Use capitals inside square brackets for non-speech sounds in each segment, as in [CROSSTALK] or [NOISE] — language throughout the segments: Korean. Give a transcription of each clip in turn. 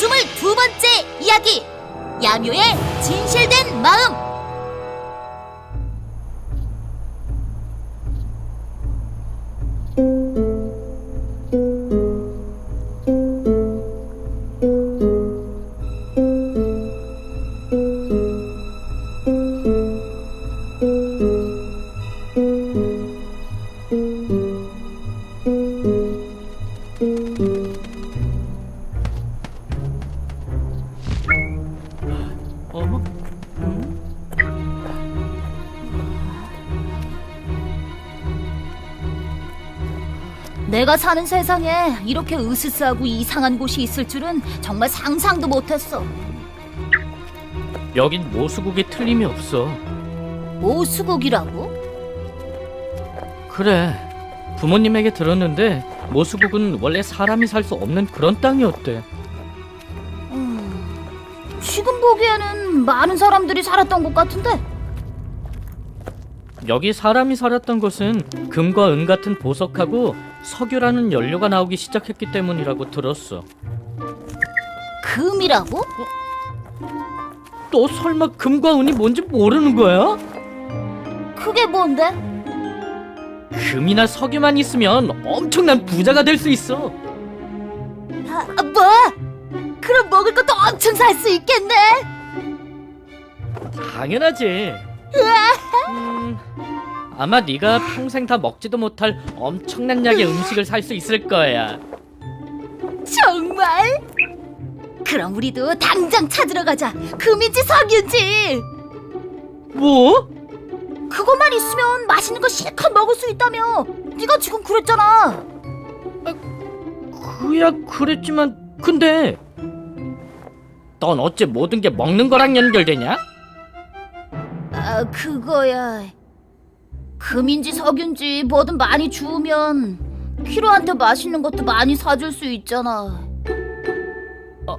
스물두 번째 이야기. 야묘의 진실된 마음 내가 사는 세상에 이렇게 으스스하고 이상한 곳이 있을 줄은 정말 상상도 못했어 여긴 모수국이 틀림이 없어. 오수국이라고? 그래. 부모님에게 들었는데 모수국은 원래 사람이 살 수 없는 그런 땅이었대. 음, 지금 보기에는 많은 사람들이 살았던 것 같은데 여기 사람이 살았던 것은 금과 은 같은 보석하고 석유라는 연료가 나오기 시작했기 때문이라고 들었어. 금이라고? 너 설마 금과 은이 뭔지 모르는 거야? 그게 뭔데? 금이나 석유만 있으면 엄청난 부자가 될 수 있어. 아, 뭐? 그럼 먹을 것도 엄청 살 수 있겠네 당연하지. 음, 아마 네가 평생 다 먹지도 못할 엄청난 양의 음식을 살 수 있을 거야. 정말? 그럼 우리도 당장 찾으러 가자 금인지 석유인지 뭐? 그것만 있으면 맛있는 거 실컷 먹을 수 있다며 네가 지금 그랬잖아 그야 그랬지만 근데 넌 어째 모든 게 먹는 거랑 연결되냐? 아 그거야 금인지 석유인지 뭐든 많이 주우면 키로한테 맛있는 것도 많이 사줄 수 있잖아 어.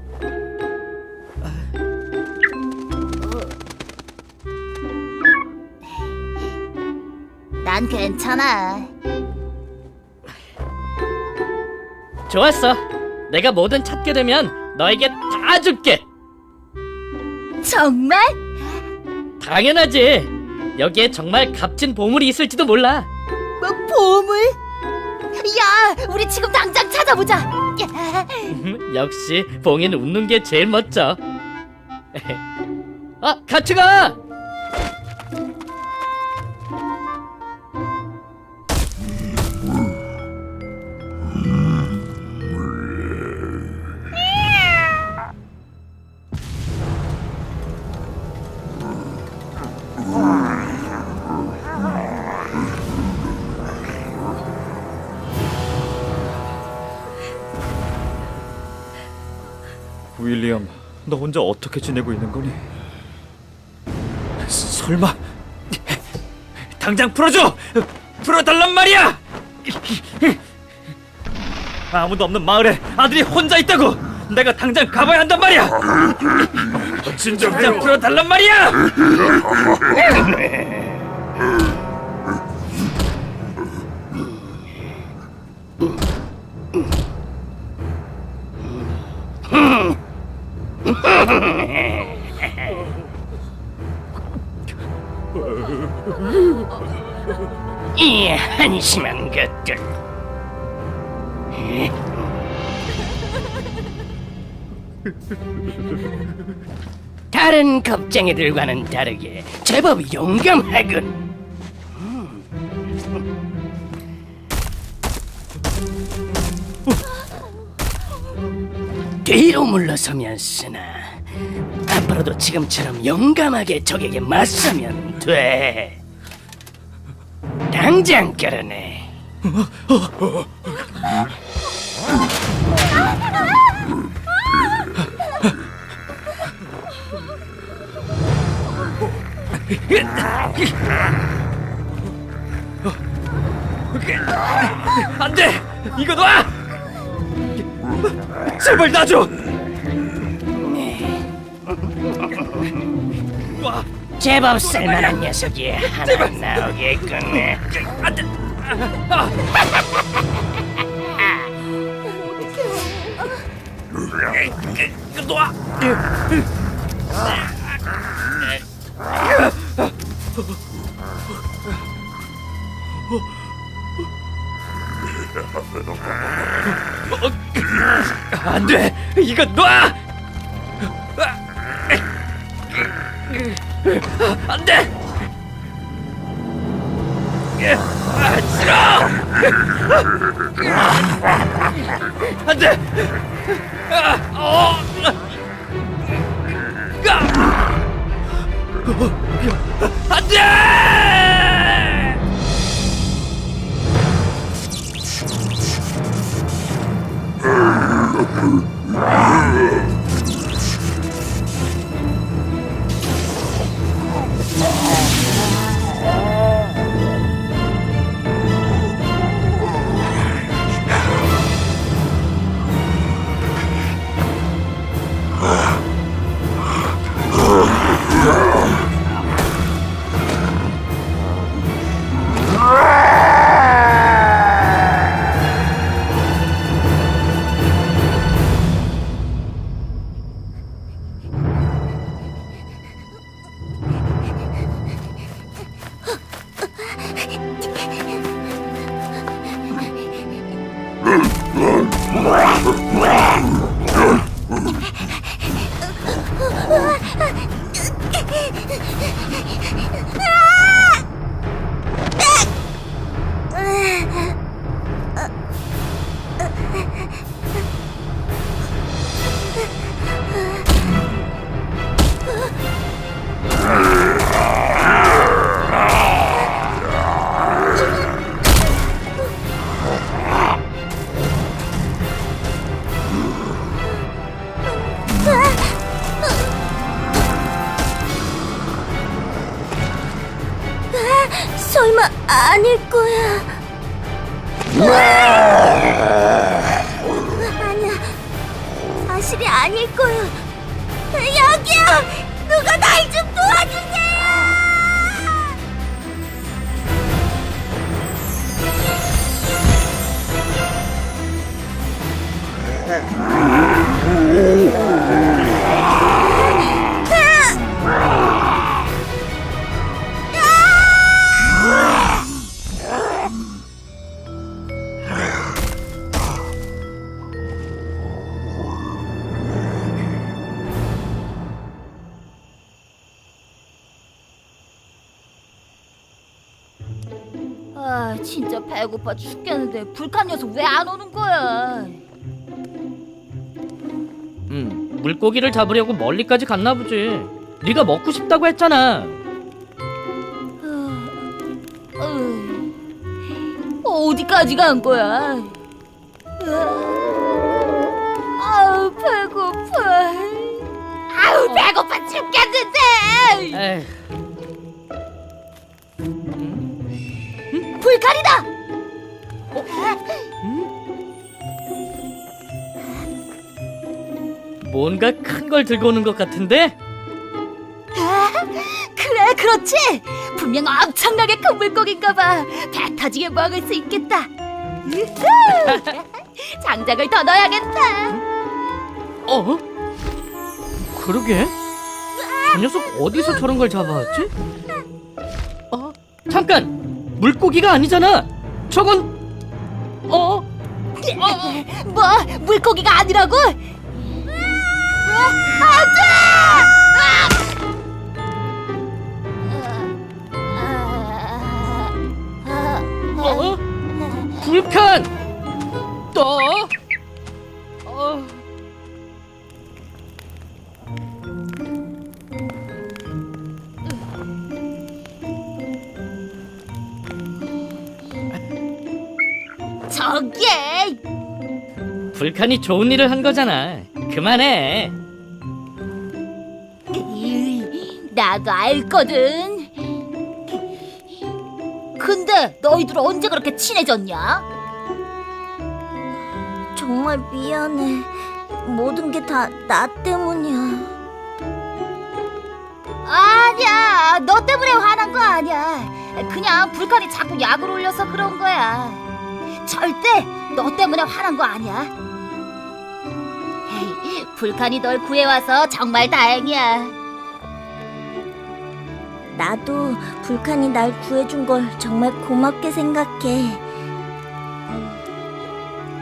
난 괜찮아 좋았어. 내가 뭐든 찾게 되면 너에게 다 줄게. 정말? 당연하지. 여기에 정말 값진 보물이 있을지도 몰라. 뭐 보물? 야 우리 지금 당장 찾아보자 야. [LAUGHS] 역시 봉이는 웃는 게 제일 멋져. [LAUGHS] 아, 같이 가. 윌리엄, 너 혼자 어떻게 지내고 있는 거니? 스- 설마 당장 풀어줘! 풀어달란 말이야! 아무도 없는 마을에 아들이 혼자 있다고! 내가 당장 가봐야 한단 말이야! 당장 풀어달란 말이야! [LAUGHS] 이 한심한 것들. 다른 겁쟁이들과는 다르게 제법 용감하군. 뒤로 물러서면 쓰나 앞으로도 지금처럼 용감하게 적에게 맞서면 돼. 당장 끌어내. 안 돼! 이거 놔! 제발 놔줘! 와, 제법 쓸만한 녀석이 하나 나오겠군. 놔. 안 돼! 이거 놔! 안 돼! 아, 싫어! 안 돼! 아, 어! 아! 안 돼! 설마 아니야, 사실이 아닐 거야. 여기요, 누가 날 좀 도와주세요. [LAUGHS] 아, 진짜 배고파 죽겠는데 불칸 녀석 왜 안 오는 거야? 음, 물고기를 잡으려고 멀리까지 갔나 보지. 네가 먹고 싶다고 했잖아. 어, 어디까지 간 거야? 아우 배고파. 아우 배고파 죽겠는데. 에휴, 뭔가 큰 걸 들고 오는 것 같은데? 그래 그렇지. 분명 엄청나게 큰 물고기인가 봐. 배 터지게 먹을 수 있겠다. 으흐. [LAUGHS] 장작을 더 넣어야겠다. 어? 그러게? 저 녀석 어디서 저런 걸 잡아왔지? 어? 잠깐! 물고기가 아니잖아! 저건... 어? [LAUGHS] 뭐 물고기가 아니라고? 안돼! 어? 불칸! 또? 어... 저게 불칸이 좋은 일을 한 거잖아. 그만해. 나도 알거든. 근데 너희들 언제 그렇게 친해졌냐? 정말 미안해. 모든 게 다 나 때문이야. 아니야, 너 때문에 화난 거 아니야. 그냥 불칸이 자꾸 약을 올려서 그런 거야. 절대 너 때문에 화난 거 아니야. 에이, 불칸이 널 구해와서 정말 다행이야. 나도 불칸이 날 구해준 걸 정말 고맙게 생각해.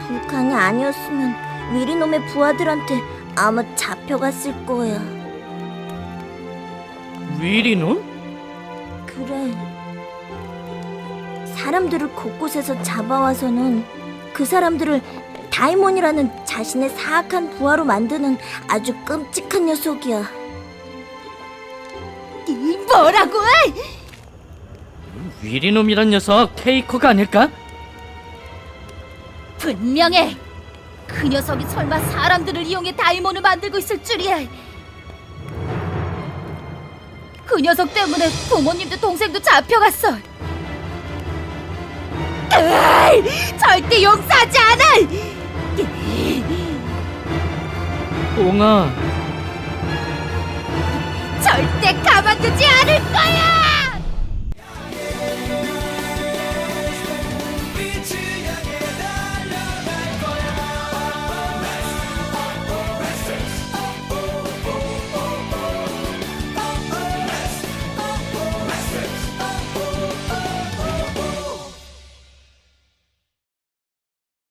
불칸이 아니었으면 위리놈의 부하들한테 아마 잡혀갔을 거야. 위리놈? 그래. 사람들을 곳곳에서 잡아와서는 그 사람들을 다이몬이라는 자신의 사악한 부하로 만드는 아주 끔찍한 녀석이야. 이 뭐라고? 위리놈이란 녀석 케이커가 아닐까? 분명해. 그 녀석이 설마 사람들을 이용해 다이몬을 만들고 있을 줄이야. 그 녀석 때문에 부모님도 동생도 잡혀갔어. 으이, 절대 용서하지 않아. 옹아 절대 가만두지 않을 거야.